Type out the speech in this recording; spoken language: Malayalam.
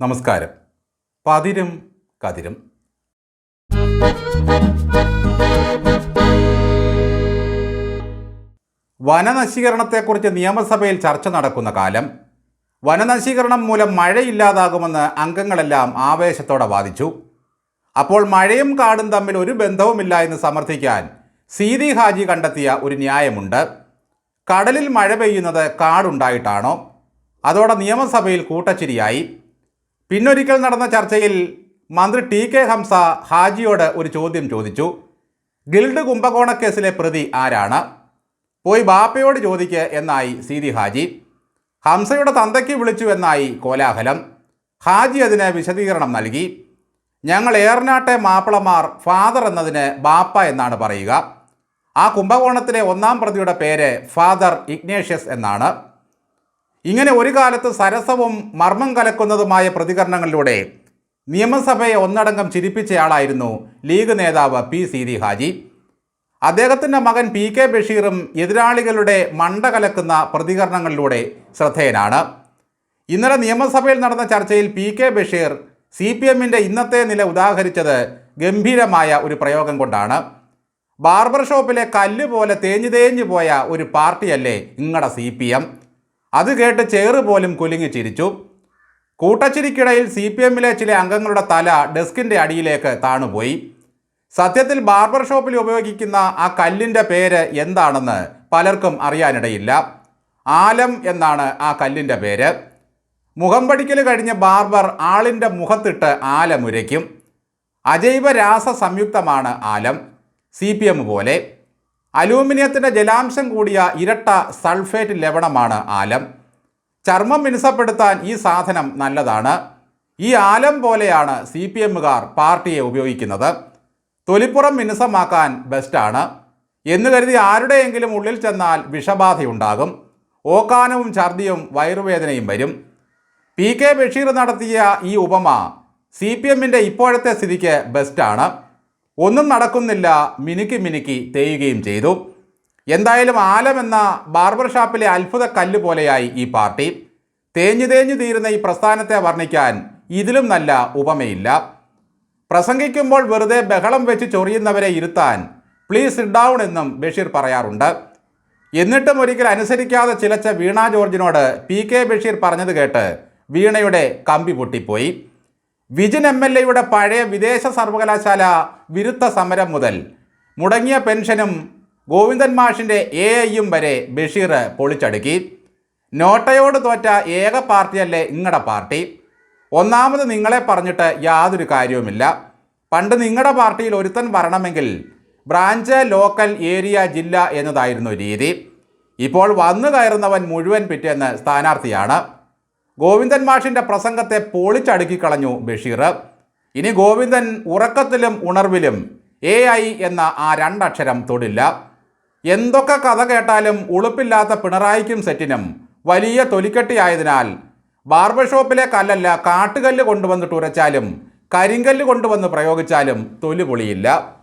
നമസ്കാരം. പതിരും കതിരും. വനനശീകരണത്തെക്കുറിച്ച് നിയമസഭയിൽ ചർച്ച നടക്കുന്ന കാലം വനനശീകരണം മൂലം മഴയില്ലാതാകുമെന്ന് അംഗങ്ങളെല്ലാം ആവേശത്തോടെ വാദിച്ചു. അപ്പോൾ മഴയും കാടും തമ്മിൽ ഒരു ബന്ധവുമില്ല എന്ന് സമർത്ഥിക്കാൻ സീതി ഹാജി കണ്ടെത്തിയ ഒരു ന്യായമുണ്ട്. കടലിൽ മഴ പെയ്യുന്നത് കാടുണ്ടായിട്ടാണോ? അതോടെ നിയമസഭയിൽ കൂട്ടച്ചിരിയായി. പിന്നൊരിക്കൽ നടന്ന ചർച്ചയിൽ മന്ത്രി ടി കെ ഹംസ ഹാജിയോട് ഒരു ചോദ്യം ചോദിച്ചു. ഗിൽഡ് കുംഭകോണക്കേസിലെ പ്രതി ആരാണ്? പോയി ബാപ്പയോട് ചോദിക്ക് എന്നായി സീതി ഹാജി. ഹംസയുടെ തന്തയ്ക്ക് വിളിച്ചു എന്നായി കോലാഹലം. ഹാജി അതിന് വിശദീകരണം നൽകി. ഞങ്ങൾ ഏറനാട്ടെ മാപ്പിളമാർ ഫാദർ എന്നതിന് ബാപ്പ എന്നാണ് പറയുക. ആ കുംഭകോണത്തിലെ ഒന്നാം പ്രതിയുടെ പേര് ഫാദർ ഇഗ്നേഷ്യസ് എന്നാണ്. ഇങ്ങനെ ഒരു കാലത്ത് സരസവും മർമ്മം കലക്കുന്നതുമായ പ്രതികരണങ്ങളിലൂടെ നിയമസഭയെ ഒന്നടങ്കം ചിരിപ്പിച്ചയാളായിരുന്നു ലീഗ് നേതാവ് പി സീതി ഹാജി. അദ്ദേഹത്തിന്റെ മകൻ പി കെ ബഷീറും എതിരാളികളുടെ മണ്ട കലക്കുന്ന പ്രതികരണങ്ങളിലൂടെ ശ്രദ്ധേയനാണ്. ഇന്നലെ നിയമസഭയിൽ നടന്ന ചർച്ചയിൽ P K Basheer C P എമ്മിന്റെ ഇന്നത്തെ നില ഉദാഹരിച്ചത് ഗംഭീരമായ ഒരു പ്രയോഗം കൊണ്ടാണ്. ബാർബർ ഷോപ്പിലെ കല്ല് പോലെ തേഞ്ഞു തേഞ്ഞു പോയ ഒരു പാർട്ടിയല്ലേ ഇങ്ങടെ സി പി എം? അത് കേട്ട് ചേറ് പോലും കുലുങ്ങി ചിരിച്ചു. കൂട്ടച്ചിരിക്കിടയിൽ സി പി എമ്മിലെ ചില അംഗങ്ങളുടെ തല ഡെസ്കിന്റെ അടിയിലേക്ക് താണുപോയി. സത്യത്തിൽ ബാർബർ ഷോപ്പിൽ ഉപയോഗിക്കുന്ന ആ കല്ലിന്റെ പേര് എന്താണെന്ന് പലർക്കും അറിയാനിടയില്ല. ആലം എന്നാണ് ആ കല്ലിന്റെ പേര്. മുഖം പഠിക്കൽ കഴിഞ്ഞ ബാർബർ ആളിന്റെ മുഖത്തിട്ട് ആലമുരയ്ക്കും. അജൈവ രാസ സംയുക്തമാണ് ആലം. സി പി എം പോലെ. അലൂമിനിയത്തിന്റെ ജലാംശം കൂടിയ ഇരട്ട സൾഫേറ്റ് ലവണമാണ് ആലം. ചർമ്മം മിനുസപ്പെടുത്താൻ ഈ സാധനം നല്ലതാണ്. ഈ ആലം പോലെയാണ് സി പി എമ്മുകാർ പാർട്ടിയെ ഉപയോഗിക്കുന്നത്. തൊലിപ്പുറം മിനുസമാക്കാൻ ബെസ്റ്റാണ്. എന്ന് കരുതി ആരുടെയെങ്കിലും ഉള്ളിൽ ചെന്നാൽ വിഷബാധയുണ്ടാകും. ഓക്കാനവും ഛർദിയും വയറുവേദനയും വരും. പി കെ ബഷീർ നടത്തിയ ഈ ഉപമ സി പി എമ്മിന്റെ ഇപ്പോഴത്തെ സ്ഥിതിക്ക് ബെസ്റ്റാണ്. ഒന്നും നടക്കുന്നില്ല. മിനുക്കി മിനുക്കി തേയുകയും ചെയ്തു. എന്തായാലും ആലം എന്ന ബാർബർ ഷാപ്പിലെ അത്ഭുത കല്ല് പോലെയായി ഈ പാർട്ടി. തേഞ്ഞു തേഞ്ഞു തീരുന്ന ഈ പ്രസ്ഥാനത്തെ വർണിക്കാൻ ഇതിലും നല്ല ഉപമയില്ല. പ്രസംഗിക്കുമ്പോൾ വെറുതെ ബഹളം വെച്ച് ചൊറിയുന്നവരെ ഇരുത്താൻ പ്ലീസ് സിഡ് ഡൗൺ എന്നും ബഷീർ പറയാറുണ്ട്. എന്നിട്ടും ഒരിക്കൽ അനുസരിക്കാതെ ചിലച്ച വീണ ജോർജിനോട് പി കെ ബഷീർ പറഞ്ഞത് കേട്ട് വീണയുടെ കമ്പി പൊട്ടിപ്പോയി. വിജിൻ എം എൽ എയുടെ പഴയ വിദേശ സർവകലാശാല വിരുദ്ധ സമരം മുതൽ മുടങ്ങിയ പെൻഷനും ഗോവിന്ദൻ മാഷിന്റെ എ ഐയും വരെ ബഷീർ പൊളിച്ചടുക്കി. നോട്ടയോട് തോറ്റ ഏക പാർട്ടിയല്ലേ നിങ്ങളുടെ പാർട്ടി. ഒന്നാമത് നിങ്ങളെ പറഞ്ഞിട്ട് യാതൊരു കാര്യവുമില്ല. പണ്ട് നിങ്ങളുടെ പാർട്ടിയിൽ ഒരുത്തൻ വരണമെങ്കിൽ ബ്രാഞ്ച് ലോക്കൽ ഏരിയ ജില്ല എന്നതായിരുന്നു രീതി. ഇപ്പോൾ വന്നു കയറുന്നവൻ മുഴുവൻ പിറ്റേന്ന് സ്ഥാനാർത്ഥിയാണ്. ഗോവിന്ദൻ മാഷിന്റെ പ്രസംഗത്തെ പൊളിച്ചടുക്കിക്കളഞ്ഞു ബഷീർ. ഇനി ഗോവിന്ദൻ ഉറക്കത്തിലും ഉണർവിലും എ ഐ എന്ന ആ രണ്ടക്ഷരം തൊടില്ല. എന്തൊക്കെ കഥ കേട്ടാലും ഉളുപ്പില്ലാത്ത പിണറായിക്കും സെറ്റിനും വലിയ തൊലിക്കെട്ടിയായതിനാൽ ബാർബർ ഷോപ്പിലെ കല്ലല്ല കാട്ടുകല്ല് കൊണ്ടുവന്നിട്ട് ഉരച്ചാലും കരിങ്കല്ല് കൊണ്ടുവന്ന് പ്രയോഗിച്ചാലും തൊലി പൊളിയില്ല.